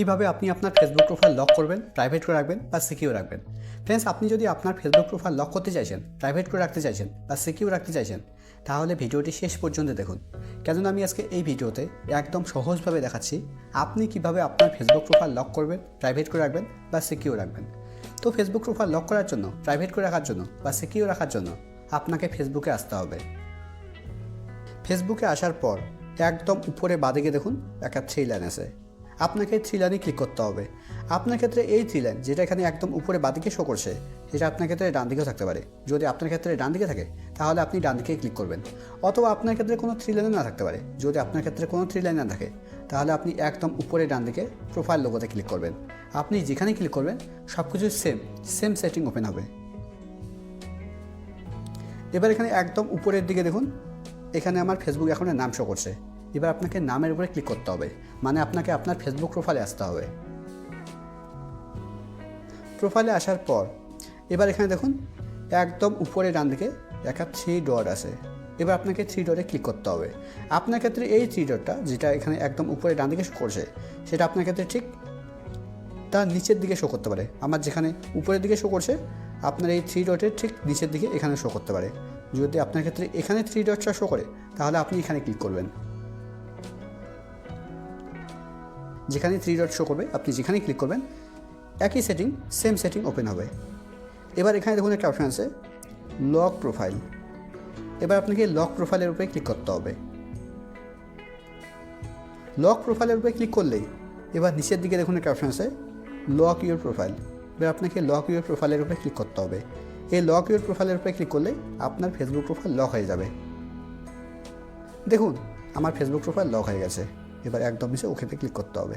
কীভাবে আপনি আপনার ফেসবুক প্রোফাইল লক করবেন প্রাইভেট করে রাখবেন বা সিকিউর রাখবেন? ফ্রেন্ডস আপনি যদি আপনার ফেসবুক প্রোফাইল লক করতে চাইছেন প্রাইভেট করে রাখতে চাইছেন বা সিকিউর রাখতে চাইছেন, তাহলে ভিডিওটি শেষ পর্যন্ত দেখুন। কেননা আমি আজকে এই ভিডিওতে একদম সহজভাবে দেখাচ্ছি আপনি কীভাবে আপনার ফেসবুক প্রোফাইল লক করবেন প্রাইভেট করে রাখবেন বা সিকিউর রাখবেন। তো ফেসবুক প্রোফাইল লক করার জন্য প্রাইভেট করে রাখার জন্য বা সিকিউর রাখার জন্য আপনাকে ফেসবুকে আসতে হবে। ফেসবুকে আসার পর একদম উপরে বাদিকে দেখুন একটা থ্রি লাইন আছে। আপনাকে থ্রি লাইনে ক্লিক করতে হবে। আপনার ক্ষেত্রে এই থ্রি লাইন যেটা এখানে একদম উপরে বাদিকে শো করছে, সেটা আপনার ক্ষেত্রে ডান দিকেও থাকতে পারে। যদি আপনার ক্ষেত্রে ডান দিকে থাকে, তাহলে আপনি ডান দিকে ক্লিক করবেন। অথবা আপনার ক্ষেত্রে কোনো থ্রি লাইনে না থাকতে পারে। যদি আপনার ক্ষেত্রে কোনো থ্রি লাইন না থাকে, তাহলে আপনি একদম উপরে ডান দিকে প্রোফাইল লোগোতে ক্লিক করবেন। আপনি যেখানে ক্লিক করবেন সব কিছু সেম সেম সেটিং ওপেন হবে। এবার এখানে একদম উপরের দিকে দেখুন, এখানে আমার ফেসবুক অ্যাকাউন্টের নাম শো করছে। এবার আপনাকে নামের উপরে ক্লিক করতে হবে। মানে আপনাকে আপনার ফেসবুক প্রোফাইলে আসতে হবে। প্রোফাইলে আসার পর, এবার এখানে দেখুন, একদম উপরে ডান দিকে একটা থ্রি ডট আছে। এবার আপনাকে থ্রি ডটে ক্লিক করতে হবে। আপনার ক্ষেত্রে এই থ্রি ডটটা যেটা এখানে একদম উপরে ডান দিকে করছে, সেটা আপনার ক্ষেত্রে ঠিক তার নিচের দিকে শো করতে পারে। আমার যেখানে উপরের দিকে শো করছে, আপনার এই থ্রি ডটের ঠিক নিচের দিকে এখানে শো করতে পারে। যদি আপনার ক্ষেত্রে এখানে থ্রি ডটটা শো করে, তাহলে আপনি এখানে ক্লিক করবেন। যেখানে থ্রি ডট শো করবে, আপনি যেখানে ক্লিক করবেন, একই সেটিং সেম সেটিং ওপেন হবে। এবার এখানে দেখুন একটা অপশান আছে লক প্রোফাইল এবার আপনাকে লক প্রোফাইলের উপরে ক্লিক করতে হবে। লক প্রোফাইলের উপরে ক্লিক করলেই, এবার নিচের দিকে দেখুন একটা অপশান আছে লক ইউর প্রোফাইল এবার আপনাকে লক ইউর প্রোফাইলের উপরে ক্লিক করতে হবে। এই লক ইউর প্রোফাইলের উপরে ক্লিক করলে আপনার ফেসবুক প্রোফাইল লক হয়ে যাবে। দেখুন, আমার ফেসবুক প্রোফাইল লক হয়ে গেছে। এবার একদম নিচে ওকেতে ক্লিক করতে হবে।